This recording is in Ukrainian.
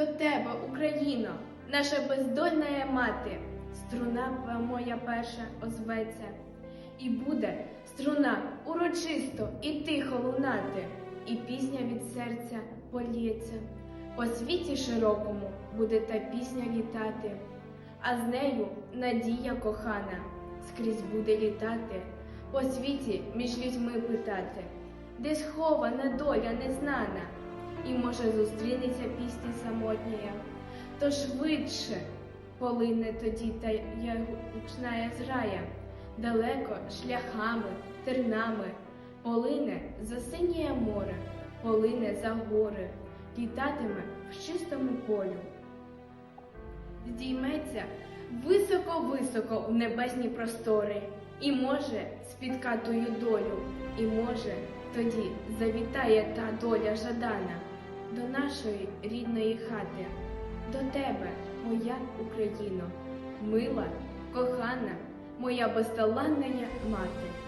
тебе, Україно, наша бездольна мати, струна моя перша озветься, і буде струна урочисто і тихо лунати, і пісня від серця полється. По світі широкому буде та пісня літати, а з нею надія кохана скрізь буде літати, по світі між людьми питати, де схована доля незнана, і може зустрінеться пісня самотня, то швидше полине тоді та ягучна зрая, далеко шляхами, тернами, полине за синє море, полине за гори, літатиме в чистому полю. Здійметься високо-високо у небесні простори, і може спіткатою долю, і може тоді завітає та доля жадана до нашої рідної хати, до тебе, моя Україно, мила, кохана, моя безталанна мати.